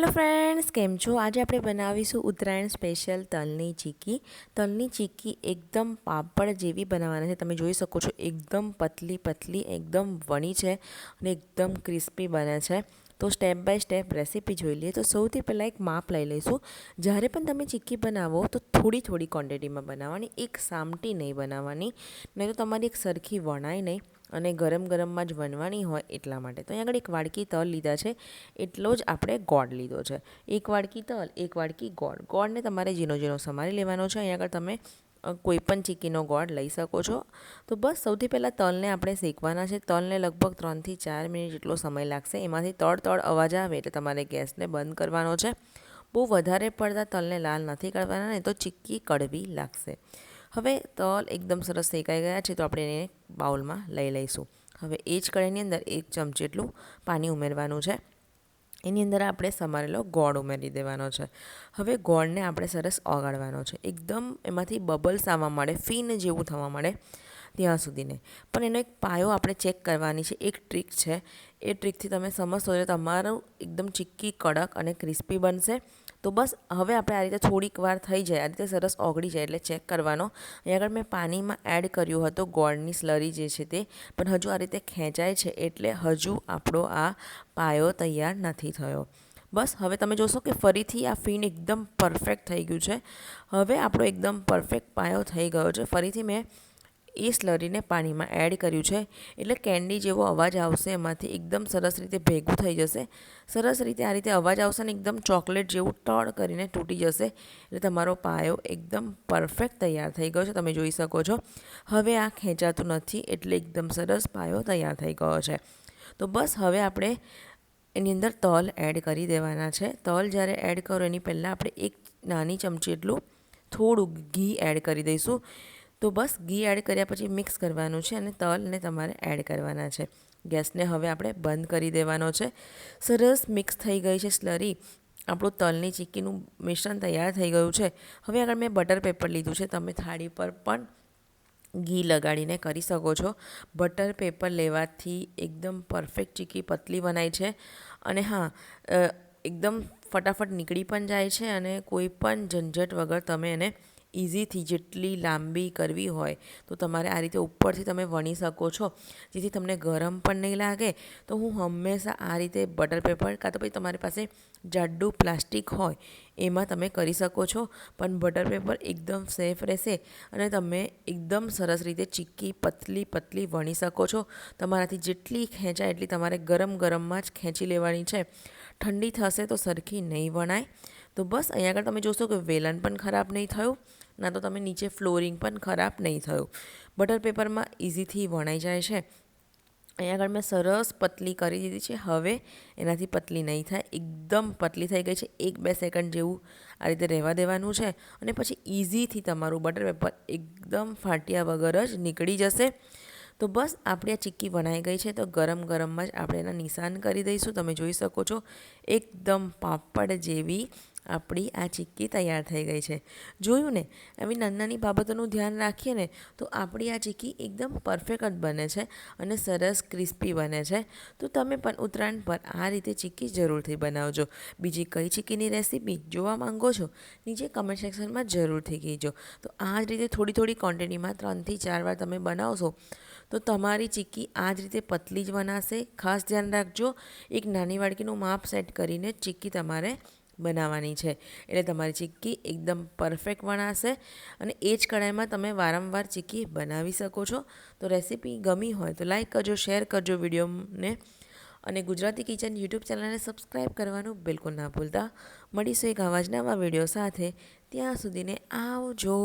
Hello friends કેમ છો? આજે આપણે બનાવીશું ઉત્તરાયણ સ્પેશિયલ તલની ચીકી. તલની ચીકી એકદમ પાપડ જેવી બનાવવાની છે. તમે જોઈ શકો છો, એકદમ પતલી પતલી, એકદમ વણી છે અને એકદમ ક્રિસ્પી બને છે. તો સ્ટેપ બાય સ્ટેપ રેસીપી જોઈ લઈએ. તો સૌથી પહેલાં એક માપ લઈ લઈશું. જ્યારે પણ તમે ચીક્કી બનાવો, તો થોડી થોડી ક્વોન્ટિટીમાં બનાવવાની. એક સામટી નહીં બનાવવાની. નહીં તો તમારી એક સરખી વણાય નહીં. અને ગરમ ગરમમાં જ વનવાની હોય એટલા માટે. તો અહીં આગળ એક વાડકી તલ લીધા છે. એટલો જ આપણે ગોળ લીધો છે. એક વાડકી તલ, એક વાડકી ગોળ. ગોળને તમારે ઝીણો ઝીણો સમારી લેવાનો છે. અહીં આગળ તમે કોઈપણ ચીકીનો ગોળ લઈ શકો છો. તો બસ સૌથી પહેલાં તલને આપણે શેકવાના છે. તલને લગભગ ત્રણથી ચાર મિનિટ જેટલો સમય લાગશે. એમાંથી તળ તળ અવાજ આવે એટલે તમારે ગેસને બંધ કરવાનો છે. બહુ વધારે પડતા તલને લાલ નથી કરવાના ને તો ચીક્કી કડવી લાગશે. હવે તલ એકદમ સરસ શેકાઈ ગયા છે, તો આપણે એને બાઉલમાં લઈ લઈશું. હવે એ જ કઢાઈની અંદર એક ચમચી એટલું પાણી ઉમેરવાનું છે. એની અંદર આપણે સમારેલો ગોળ ઉમેરી દેવાનો છે. હવે ગોળને આપણે સરસ ઓગાળવાનો છે. એકદમ એમાંથી બબલ્સ આવવા મળે ફીન જેવું થવા મળે ત્યાં સુધીને. પણ એનો એક પાયો આપણે ચેક કરવાની છે. એક ટ્રીક છે. એ ટ્રીકથી તમે સમજશો એટલે તમારું એકદમ ચીક્કી, કડક અને ક્રિસ્પી બનશે. તો બસ હવે આપણે આ રીતે થોડીક વાર થઈ જાય. આ રીતે સરસ ઓગળી જાય એટલે ચેક કરવાનો. અહીં આગળ મેં પાણીમાં એડ કર્યું હતું ગોળની સ્લરી જે છે તે. પણ હજુ આ રીતે ખેંચાય છે એટલે હજુ આપણો આ પાયો તૈયાર નથી થયો. બસ હવે તમે જોશો કે ફરીથી આ ફીણ એકદમ પરફેક્ટ થઈ ગયું છે. હવે આપણો એકદમ પરફેક્ટ પાયો થઈ ગયો છે. ફરીથી મેં એ સ્લરીને પાણીમાં એડ કર્યું છે. એટલે કેન્ડી જેવો અવાજ આવશે એમાંથી એકદમ સરસ રીતે ભેગું થઈ જશે. સરસ રીતે આ રીતે અવાજ આવશે ને એકદમ ચોકલેટ જેવું ટળ કરીને તૂટી જશે. એટલે તમારો પાયો એકદમ પરફેક્ટ તૈયાર થઈ ગયો છે. તમે જોઈ શકો છો. હવે આ ખેંચાતું નથી એટલે એકદમ સરસ પાયો તૈયાર થઈ ગયો છે. તો બસ હવે આપણે એની અંદર તલ એડ કરી દેવાના છે. તલ જ્યારે એડ કરો એની પહેલાં આપણે એક નાની ચમચી એટલું થોડું ઘી એડ કરી દઈશું. તો બસ ઘી એડ કર્યા પછી મિક્સ કરવાનું છે અને તલને તમારે એડ કરવાના છે. ગેસને હવે આપણે બંધ કરી દેવાનો છે. સરસ મિક્સ થઈ ગઈ છે સ્લરી આપણું તલની ચીક્કીનું મિશ્રણ તૈયાર થઈ ગયું છે. હવે આગળ મેં બટર પેપર લીધું છે. તમે થાળી પર પણ ઘી લગાડીને કરી શકો છો. બટર પેપર લેવાથી એકદમ પરફેક્ટ ચીક્કી પતલી બનાય છે. અને હા એકદમ ફટાફટ નીકળી પણ જાય છે અને કોઈ પણ ઝંઝટ વગર તમે એને ઇઝીથી જેટલી લાંબી કરવી હોય, તો તમારે આ રીતે ઉપરથી તમે વણી શકો છો. જેથી તમને ગરમ પણ નહીં લાગે, તો હું હંમેશા આ રીતે બટર પેપર કાં તો પછી તમારી પાસે જાડું પ્લાસ્ટિક હોય, એમાં તમે કરી શકો છો. પણ બટર પેપર એકદમ સેફ રહેશે અને તમે એકદમ સરસ રીતે ચીક્કી, પતલી પતલી વણી શકો છો. તમારાથી જેટલી ખેંચાય એટલી તમારે ગરમ ગરમમાં જ ખેંચી લેવાની છે. ઠંડી થશે તો સરખી નહીં વણાય. તો બસ, અહીંયા આગળ તમે જોશો કે વેલણ પણ ખરાબ નહીં થયું, ના તો તમે નીચે ફ્લોરિંગ પણ ખરાબ નહીં થયું. બટર પેપરમાં ઇઝીથી વણાઈ જાય છે. અહીંયા આગળ મેં સરસ પતલી કરી દીધી છે. હવે એનાથી પતલી નહીં થાય, એકદમ પતલી થઈ ગઈ છે. એક બે સેકન્ડ જેવું આ રીતે રહેવા દેવાનું છે અને પછી ઇઝીથી તમારું બટર પેપર એકદમ ફાટ્યા વગર જ નીકળી જશે. તો બસ, આપણી આ ચીક્કી વણાઈ ગઈ છે તો ગરમ ગરમમાં જ આપણે એના નિશાન કરી દઈશું. તમે જોઈ શકો છો, એકદમ પાપડ જેવી આપણી આ ચીક્કી તૈયાર થઈ ગઈ છે. જોયું ને? આવી નાની નાની બાબતોનું ધ્યાન રાખીએ ને, તો આપણી આ ચીક્કી એકદમ પરફેક્ટ બને છે અને સરસ ક્રિસ્પી બને છે. તો તમે પણ ઉત્તરાયણ પર આ રીતે ચીક્કી જરૂરથી બનાવજો. બીજી કઈ ચીક્કીની રેસીપી જોવા માંગો છો? નીચે કમેન્ટ સેક્શનમાં જરૂરથી કહેજો. તો આ જ રીતે થોડી થોડી ક્વોન્ટિટીમાં ત્રણથી ચાર વાર તમે બનાવશો, તો તમારી ચીક્કી આ જ રીતે પતલી જ બનાશે. ખાસ ધ્યાન રાખજો. એક નાની વાડકીનું માપ સેટ કરીને ચીક્કી તમારે બનાવવાની છે. એટલે તમારી ચીક્કી એકદમ પરફેક્ટ વણાશે અને એ જ કઢાઈમાં તમે વારંવાર ચીક્કી બનાવી શકો છો. તો રેસીપી ગમી હોય તો લાઇક કરજો, શેર કરજો વિડીયોને. અને ગુજરાતી કિચન યુટ્યુબ ચેનલને સબસ્ક્રાઈબ કરવાનું બિલકુલ ના ભૂલતા. મળીશું એક આવા વીડિયો સાથે. ત્યાં સુધીને આવજો.